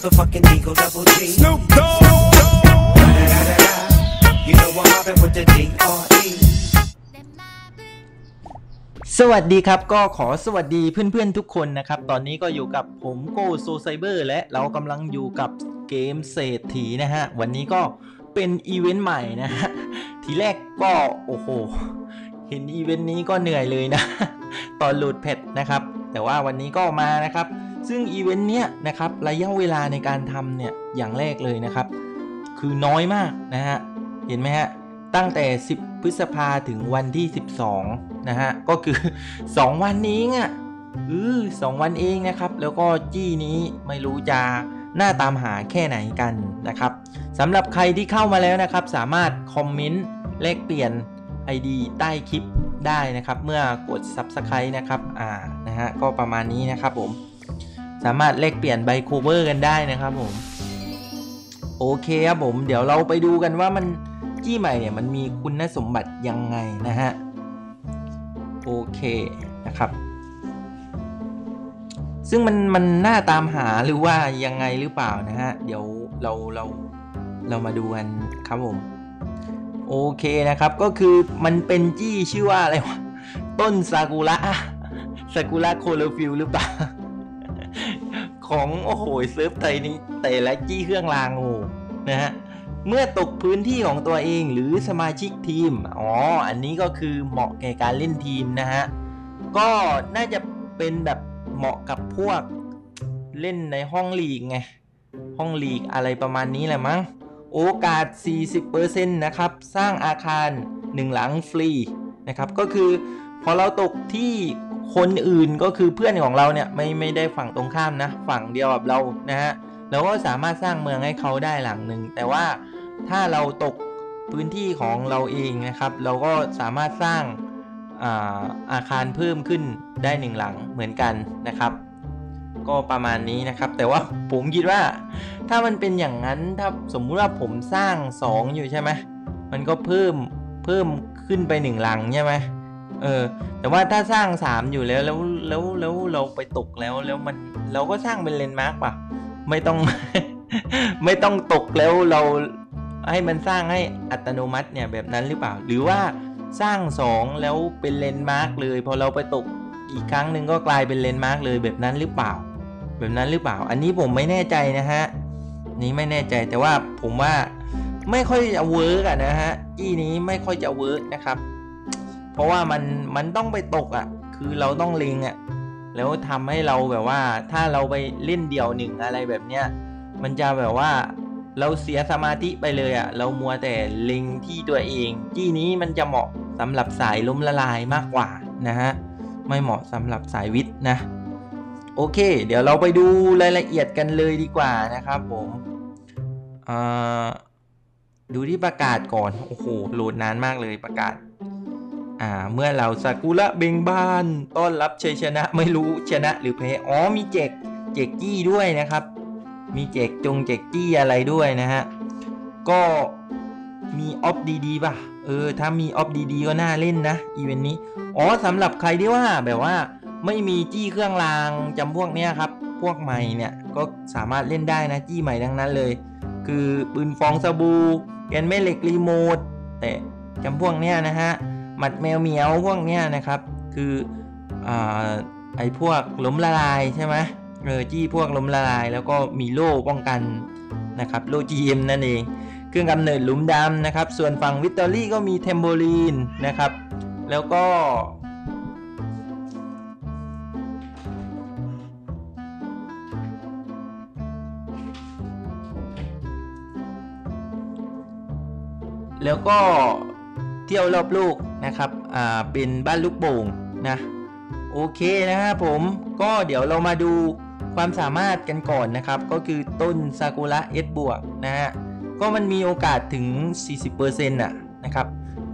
motherfucking Eagle Double G. Snoop Dogg. Da-da-da-da-da. You know I'm mobbing with the D.R.E. สวัสดีครับก็ขอสวัสดีเพื่อนๆทุกคนนะครับ ตอนนี้ก็อยู่กับผมโกโซไซเบอร์และเรากำลังอยู่กับเกมเศรษฐีนะฮะ วันนี้ก็เป็นอีเวนต์ใหม่นะฮะ ทีแรกก็โอ้โห เห็นอีเวนต์นี้ก็เหนื่อยเลยนะ ตอนโหลดแพทนะครับ แต่ว่าวันนี้ก็มานะครับ ซึ่งอีเวนต์เนี้ยนะครับระยะเวลาในการทำเนี่ยอย่างแรกเลยนะครับ คือน้อยมากนะฮะ เห็นไหมฮะ ตั้งแต่ 10 พฤษภาถึงวันที่ 12 นะฮะ ก็คือ 2 วันนี้อะเออสองวันเองนะครับ แล้วก็จี้นี้ไม่รู้จะหน้าตามหาแค่ไหนกันนะครับสำหรับใครที่เข้ามาแล้วนะครับ สามารถคอมเมนต์แลกเปลี่ยน ID ใต้คลิปได้นะครับ เมื่อกด Subscribe นะครับ อ่า นะฮะ ก็ประมาณนี้นะครับผม สามารถแลกเปลี่ยนใบโคเวอร์กันได้นะครับผม โอเคครับผม เดี๋ยวเราไปดูกันว่ามันจี้ใหม่เนี่ยมันมีคุณสมบัติยังไงนะฮะ โอเคนะครับ ซึ่งมันมันน่าตามหาหรือว่ายังไงหรือเปล่านะฮะ เดี๋ยวเราเราเรามาดูกันครับผม โอเคนะครับก็คือมันเป็นจี้ชื่อว่าอะไรวะ ต้นซากุระซากุระโคโลฟิลหรือเปล่า ของโอ้โหเซิร์ฟไทยนี้แต่ละจี้เครื่องรางโอ้นะฮะเมื่อตกพื้นที่ของตัวเองหรือสมาชิกทีม อ๋อ อันนี้ก็คือเหมาะแก่การเล่นทีมนะฮะ ก็น่าจะเป็นแบบเหมาะกับพวกเล่นในห้องลีกไง ห้องลีกอะไรประมาณนี้แหละมั้ง โอกาส 40%นะครับ สร้างอาคาร 1 หลังฟรีนะครับ ก็คือพอเราตกที่ คนอื่นก็คือเพื่อนของเราเนี่ยไม่ไม่ได้ฝั่งตรงข้ามนะ ฝั่งเดียวกับเรานะฮะเราก็สามารถสร้างเมืองให้เขาได้หลังหนึ่งแต่ว่าถ้าเราตกพื้นที่ของเราเองนะครับ เราก็สามารถสร้างอาอาคารเพิ่มขึ้นได้หนึ่งหลังเหมือนกันนะครับ ก็ประมาณนี้นะครับ แต่ว่าผมคิดว่า ถ้ามันเป็นอย่างนั้นถ้าสมมุติว่าผมสร้าง 2 อยู่ใช่ไหมมันก็เพิ่มเพิ่มขึ้นไปหนึ่งหลังใช่ไหม เออ แต่ว่าถ้าสร้าง3อยู่แล้วแล้วแล้วแล้วเราไปตกแล้วแล้วมันเราก็สร้างเป็นเลนด์มาร์กป่ะ ไม่ต้อง ไม่ต้องตกแล้วเราให้มันสร้างให้อัตโนมัติเนี่ยแบบนั้นหรือเปล่า หรือว่าสร้าง2แล้วเป็นเลนด์มาร์กเลยพอเราไปตกอีกครั้งหนึ่งก็กลายเป็นเลนด์มาร์กเลยแบบนั้นหรือเปล่า แบบนั้นหรือเปล่า อันนี้ผมไม่แน่ใจนะฮะนี้ไม่แน่ใจแต่ว่าผมว่าไม่ค่อยจะเวิร์กอะนะฮะจี้นี้ไม่ค่อยจะเวิร์กนะครับ ราะว่ามันมันต้องไปตกอะคือเราต้องเล็งอะแล้วทำให้เราแบบว่า ถ้าเราไปเล่นเดี่ยวหนึ่งอะไรแบบเนี้ยมันจะแบบว่าเราเสียสมาธิไปเลยอะเรามัวแต่เล็งที่ตัวเองจี้นี้มันจะเหมาะสำหรับสายล้มละลายมากกว่านะฮะไม่เหมาะสำหรับสายวิทย์นะ โอเค เดี๋ยวเราไปดูรายละเอียดกันเลยดีกว่านะครับผมดูที่ประกาศก่อน โอ้โหโหลดนานมากเลยประกาศ อ่าเมื่อเราซากุระเบงบานต้อนรับชัยชนะไม่รู้ชนะหรือแพ้อ๋อมีเจกเจกจี้ด้วยนะครับ มีเจกจงเจกจี้อะไรด้วยนะฮะก็มีออฟดีๆป่ะเออถ้ามีออฟดีๆก็น่าเล่นนะอีเวนต์นี้อ๋อสำหรับใครที่ว่าแบบว่าไม่มีจี้เครื่องรางจำพวกเนี้ยครับพวกใหม่เนี่ยก็สามารถเล่นได้นะจี้ใหม่ทั้งนั้นเลย คือปืนฟองสบู่แกนแม่เหล็กรีโมทแต่จำพวกเนี้ยนะฮะ หมัดแมวเหมียวพวกเนี้ยนะครับ คืออ่ไอพวกล้มละลายใช่ไหมเออจี้พวกล้มละลาย แล้วก็มีโล่ป้องกันนะครับโล่ GM นั่นเอง เครื่องกำเนิดหลุมดำนะครับ ส่วนฝั่งวิตตอรี่ก็มีเทมโบลีนนะครับ แล้วก็แล้วก็เที่ยวรอบโลก นะครับอ่าเป็นบ้านลูกโป่งนะโอเคนะครับผมก็เดี๋ยวเรามาดูความสามารถกันก่อนนะครับ ก็คือต้นซากุระเอสบวกนะฮะก็มันมีโอกาสถึง 40%น่ะนะครับ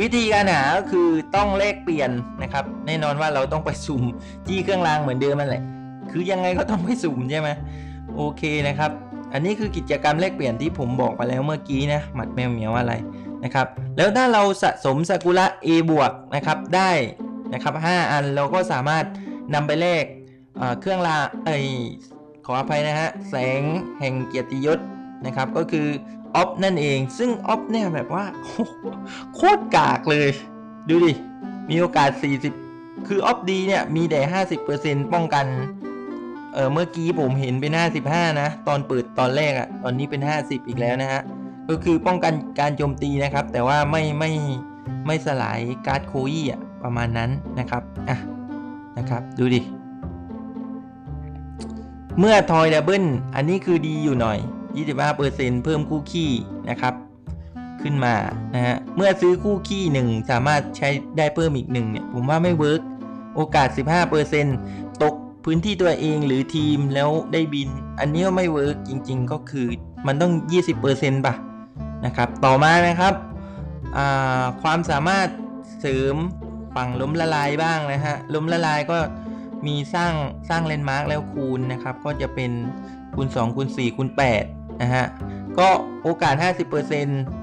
วิธีการหาก็คือต้องแลกเปลี่ยนนะครับแน่นอนว่าเราต้องไปสุ่มจี้เครื่องรางเหมือนเดิมมันแหละคือยังไงก็ต้องไปสุ่มใช่ไหมโอเคนะครับ อันนี้คือกิจกรรมแลกเปลี่ยนที่ผมบอกไปแล้วเมื่อกี้นะหมัดแมวเหมียวอะไร นะครับแล้วถ้าเราสะสมซากุระ A บวกนะครับได้นะครับ5อันเราก็สามารถนำไปแลกเครื่องราไอขออภัยนะฮะแสงแห่งเกียรติยศนะครับก็คือออฟนั่นเอง ซึ่งออฟเนี่ยแบบว่าโคตรกากเลย ดูดิ มีโอกาส 40 คือออฟดีเนี่ย มีแต่ 50%ป้องกัน เออเมื่อกี้ผมเห็นเป็น 55 นะ ตอนเปิดตอนแรกอะตอนนี้เป็น 50 อีกแล้วนะฮะ ก็คือป้องกันการโจมตีนะครับ แต่ว่าไม่ไม่ไม่สลายการ์ดโคอี้อะประมาณนั้นนะครับอะนะครับ ดูดิ เมื่อทอยดับเบิลอันนี้คือดีอยู่หน่อย 25%เพิ่มคู่ขี้นะครับขึ้นมานะฮะ เมื่อซื้อคู่ขี้หนึ่งสามารถใช้ได้เพิ่มอีกหนึ่งเนี่ย ผมว่าไม่เวิร์กโอกาส 15%ตกพื้นที่ตัวเองหรือทีมแล้วได้บิน อันนี้ก็ไม่เวิร์กจริง ๆ ก็คือมันต้อง 20%ป่ะ นะครับ ต่อมานะครับความสามารถเสริมฝั่งล้มละลายบ้างนะฮะล้มละลายก็มีสร้างสร้างเลนมาร์กแล้วคูณนะครับ ก็จะเป็นคูณ2คูณ4คูณ8นะฮะก็โอกาส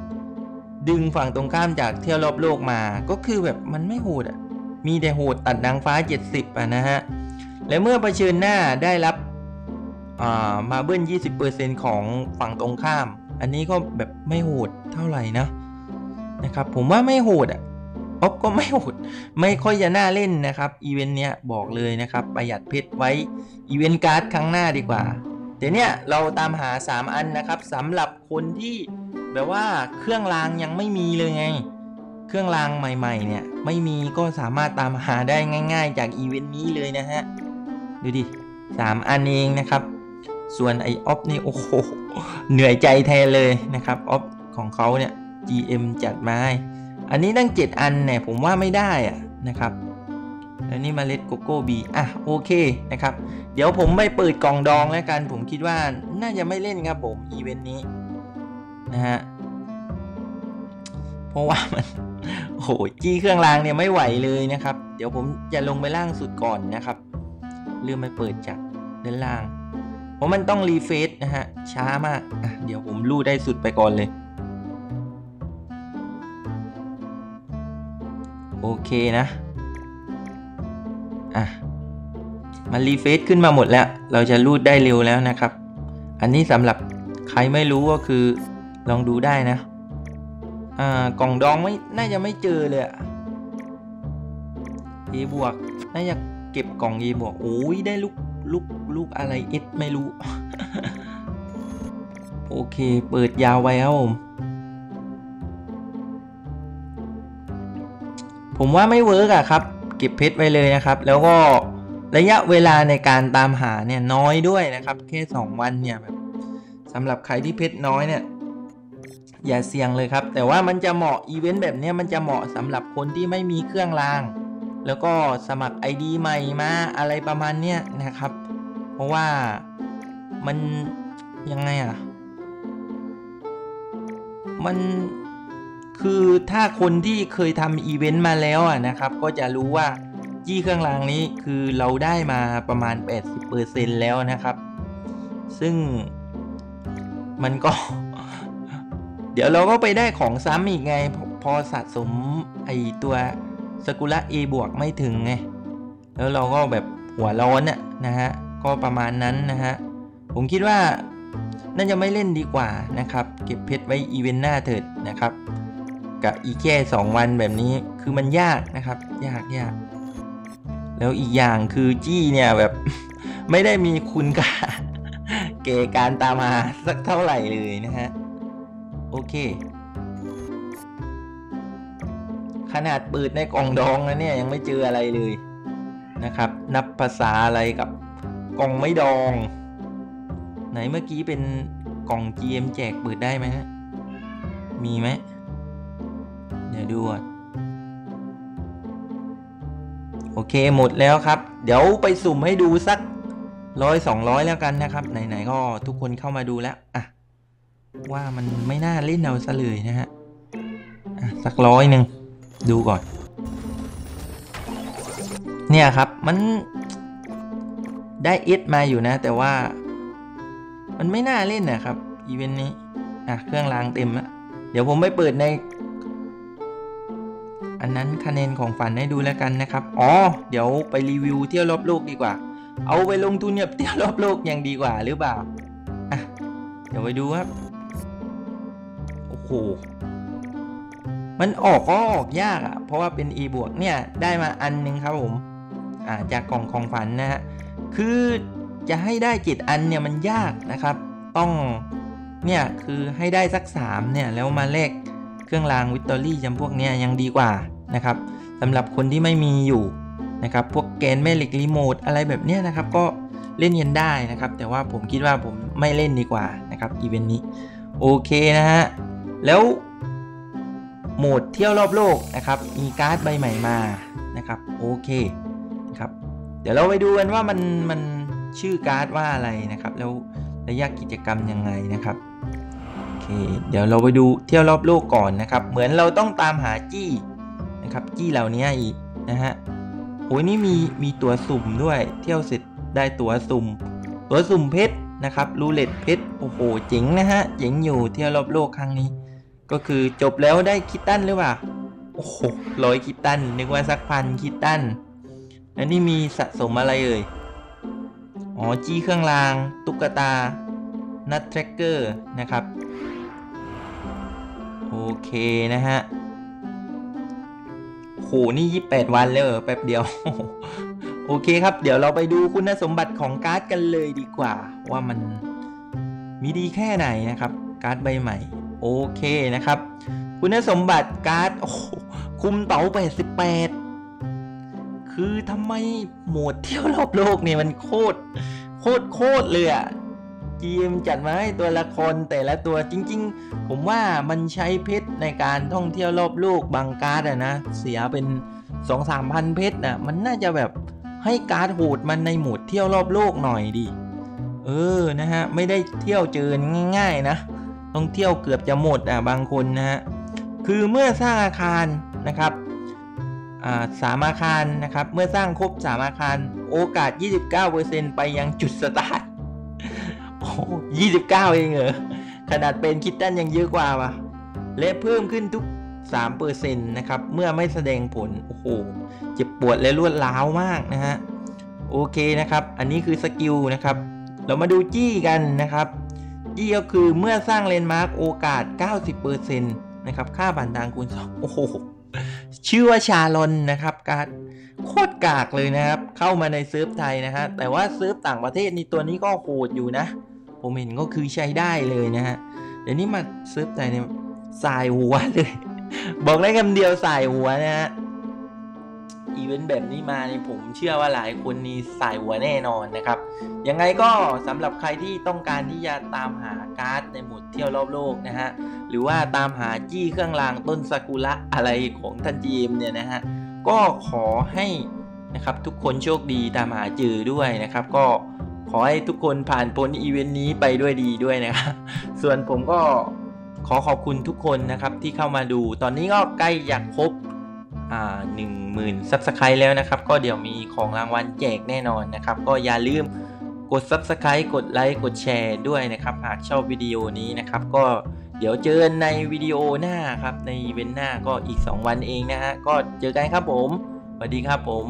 50%ดึงฝั่งตรงข้ามจากเที่ยวรอบโลกมา ก็คือแบบมันไม่โหดอะมีแต่โหดตัดนางฟ้า 70อะนะฮะและเมื่อเผชิญหน้าได้รับมาเบิ้ล20%ของฝั่งตรงข้าม อันนี้ก็แบบไม่โหดเท่าไหร่นะนะครับ ผมว่าไม่โหดอะอ๊อฟก็ไม่โหดไม่ค่อยจะน่าเล่นนะครับอีเวนต์เนี้ยบอกเลยนะครับประหยัดเพชรไว้อีเวนต์การ์ดครั้งหน้าดีกว่าเดี๋ยวเนี้ยเราตามหา 3 อันนะครับสำหรับคนที่แบบว่าเครื่องรางยังไม่มีเลยไง เครื่องรางใหม่ๆเนี่ยไม่มีก็สามารถตามหาได้ง่าย ๆ จากอีเวนต์นี้เลยนะฮะดูดิสามอันเองนะครับ ส่วนไอออฟนี่โอ้โห เหนื่อยใจแทนเลยนะครับออฟของเขาเนี่ย GM จัดมาให้อันนี้ตั้ง 7 อันเนี่ยผมว่าไม่ได้อะนะครับแล้วนี่มาเล็ดโกโก้บีอะโอเคนะครับ เดี๋ยวผมไปเปิดกล่องดองแล้วกัน ผมคิดว่าน่าจะไม่เล่นครับผมอีเวนต์นี้นะฮะเพราะว่ามันโหจี้เครื่องรางเนี่ยไม่ไหวเลยนะครับ เดี๋ยวผมจะลงไปล่างสุดก่อนนะครับ ลืมไปเปิดจากด้านล่าง ราะมันต้องรีเฟซนะฮะ ช้ามาก เดี๋ยวผมลู่ได้สุดไปก่อนเลย โอเคนะ อะ มันรีเฟซขึ้นมาหมดแล้ว เราจะรูดได้เร็วแล้วนะครับ อันนี้สำหรับใครไม่รู้ก็คือลองดูได้นะ อ่า กล่องดองไม่น่าจะไม่เจอเลยอะเอบวก น่าจะเก็บกล่องเอบวก โอ้ยได้ลูก ลูกลูกอะไรเอสไม่รู้ โอเค เปิดยาวไว้ครับผม ผมว่าไม่เวิร์กอะครับ เก็บเพชรไว้เลยนะครับ แล้วก็ระยะเวลาในการตามหาเนี่ยน้อยด้วยนะครับ แค่ 2 วันเนี่ยแบบสำหรับใครที่เพชรน้อยเนี่ยอย่าเสี่ยงเลยครับ แต่ว่ามันจะเหมาะอีเวนต์แบบนี้มันจะเหมาะสำหรับคนที่ไม่มีเครื่องราง แล้วก็สมัคร ID ใหม่มาอะไรประมาณเนี้ยนะครับ เพราะว่ามันยังไงอะมันคือถ้าคนที่เคยทำอีเวนต์มาแล้วอะนะครับ ก็จะรู้ว่าจี้เครื่องรางนี้คือเราได้มาประมาณ 80%แล้วนะครับ ซึ่งมันก็ เดี๋ยวเราก็ไปได้ของซ้ำอีกไง พอสะสมไอตัว สกุละ A บวกไม่ถึงไง แล้วเราก็แบบหัวร้อนอะนะฮะ ก็ประมาณนั้นนะฮะ ผมคิดว่าน่าจะไม่เล่นดีกว่านะครับ เก็บเพชรไว้อีเวนต์หน้าเถิดนะครับ กับอีแค่สองวันแบบนี้คือมันยากนะครับ ยากยากแล้วอีกอย่างคือจี้เนี่ยแบบไม่ได้มีคุณค่าเก่การตามมาสักเท่าไหร่เลยนะฮะ โอเค ขนาดปิดในกล่องดองนะเนี่ยยังไม่เจออะไรเลยนะครับ นับภาษาอะไรกับกล่องไม่ดอง ไหนเมื่อกี้เป็นกล่อง GM แจกเปิดได้ไหมฮะมีไหมเดี๋ยวดูก่อนโอเคหมดแล้วครับ เดี๋ยวไปสุ่มให้ดูสักร้อยสองร้อยแล้วกันนะครับ ไหนๆก็ทุกคนเข้ามาดูแล้วอะว่ามันไม่น่าเล่นเอาซะเลยนะฮะะสักร้อยหนึ่ง ดูก่อน เนี่ยครับมันได้เอสมาอยู่นะ แต่ว่า มันไม่น่าเล่นนะครับ อีเวนต์นี้ อะ เครื่องรางเต็มแล้วเดี๋ยวผมไปเปิดใน อันนั้นคะแนนของฝันให้ดูแล้วกันนะครับ อ๋อ เดี๋ยวไปรีวิวเที่ยวรอบโลกดีกว่า เอาไปลงทุนแบบเที่ยวรอบโลกยังดีกว่าหรือเปล่า อะ เดี๋ยวไปดูครับ โอ้โห มันออกก็ออกยากอะ่ะ เพราะว่าเป็น e บวกเนี่ยได้มาอันหนึงครับผมอ่าจากกล่องของฝันนะฮะคือจะให้ได้จ็ดอันเนี่ยมันยากนะครับ ต้องเนี่ยคือให้ได้สักสามเนี่ยแล้วมาเลขเครื่องรางวิตตอรี่จำพวกเนี้ยยังดีกว่านะครับสำหรับคนที่ไม่มีอยู่นะครับพวกแกนแม่เหล็กรีโมทอะไรแบบเนี้ยนะครับก็เล่นกันได้นะครับ แต่ว่าผมคิดว่าผมไม่เล่นดีกว่านะครับอีเวนต์นี้โอเคนะฮะแล้ว โหมดเที่ยวรอบโลกนะครับ มีการ์ดใบใหม่มานะครับโอเคนะครับ เดี๋ยวเราไปดูกันว่ามันมันชื่อการ์ดว่าอะไรนะครับ แล้วระยะกิจกรรมยังไงนะครับโอเคเดี๋ยวเราไปดูเที่ยวรอบโลกก่อนนะครับ เหมือนเราต้องตามหาจี้นะครับจี้เหล่านี้อีกนะฮะโอ้ยนี่มีมีตัวสุ่มด้วย เที่ยวเสร็จได้ตัวสุ่ม ตัวสุ่มเพชรนะครับรูเล็ตเพชรโอ้โหเจ๋งนะฮะเจ๋งอยู่เที่ยวรอบโลกครั้งนี้ ก็คือจบแล้วได้คิตตันหรือเปล่า โอ้โหร้อยคิตตัน นึกว่าสักพันคิตตันแล้วนี่มีสะสมอะไรเอ่ย อ๋อ จี้เครื่องราง ตุ๊กตา นัดแทร็กเกอร์นะครับ โอเคนะฮะโหนี่ 28 วันแล้วเหรอแป๊บเดียว โอเคครับ เดี๋ยวเราไปดูคุณสมบัติของการ์ดกันเลยดีกว่า ว่ามันมีดีแค่ไหนนะครับ การ์ดใบใหม่ โอเคนะครับ คุณสมบัติการ์ดโอ้คุมเต๋า88 คือทำไมโหมดเที่ยวรอบโลกเนี่ยมันโคตร โคตรโคตรเลยอะ GM จัดมาให้ตัวละครแต่ละตัวจริง ๆ ผมว่ามันใช้เพชรในการท่องเที่ยวรอบโลกบางการ์ดอะนะ เสียเป็น 2-3พันเพชรนะมันน่าจะแบบให้การ์ดโหดมันในโหมดเที่ยวรอบโลกหน่อยดิเออนะฮะ ไม่ได้เที่ยวเจอง่าย ๆ นะ ต้องเที่ยวเกือบจะหมดอะบางคนนะฮะคือเมื่อสร้างอาคารนะครับอ่าสามอาคารนะครับ เมื่อสร้างครบสามอาคารโอกาส 29%ไปยังจุดสตาร์ทโอ้ยี่สิบเก้าเองเหรอ ขนาดเป็นคิดตันยังเยอะกว่าว่ะ และเพิ่มขึ้นทุก3%นะครับ เมื่อไม่แสดงผล โอ้โห เจ็บปวดและรวดร้าวมากนะฮะ โอเคนะครับ อันนี้คือสกิลนะครับ เรามาดูจี้กันนะครับ จี้ก็คือเมื่อสร้างเลนด์มาร์กโอกาส 90%นะครับ ค่าผ่านทางคูณสองโอ้โห ชื่อว่าชาลอนนะครับ การดโคตรกากเลยนะครับ เข้ามาในเซิร์ฟไทยนะฮะ แต่ว่าเซิร์ฟต่างประเทศนี่ตัวนี้ก็โหดอยู่นะ ผมเห็นก็คือใช้ได้เลยนะฮะ เดี๋ยวนี้มาเซิร์ฟไทยเนี่ยสายหัวเลย บอกได้คำเดียวสายหัวนะฮะ อีเวนต์แบบนี้มานี่ผมเชื่อว่าหลายคนนี่สายหัวแน่นอนนะครับ ยังไงก็สำหรับใครที่ต้องการที่จะตามหาการ์ดในหมดเที่ยวรอบโลกนะฮะ หรือว่าตามหาจี้เครื่องรางต้นซากุระอะไรของท่านจีมเนี่ยนะฮะ ก็ขอให้นะครับทุกคนโชคดีตามหาเจอด้วยนะครับ ก็ขอให้ทุกคนผ่านพ้นอีเวนต์นี้ไปด้วยดีด้วยนะครับส่วนผมก็ขอขอบคุณทุกคนนะครับที่เข้ามาดู ตอนนี้ก็ใกล้อยากครบ หนึ่งหมื่นซับสไครต์แล้วนะครับ ก็เดี๋ยวมีของรางวัลแจกแน่นอนนะครับ ก็อย่าลืมกดซับสไครต์กดไลค์กดแชร์ด้วยนะครับ หากชอบวิดีโอนี้นะครับ ก็เดี๋ยวเจอกันในวิดีโอหน้าครับ ในเวนหน้าก็อีก 2 วันเองนะฮะ ก็เจอกันครับผมสวัสดีครับผม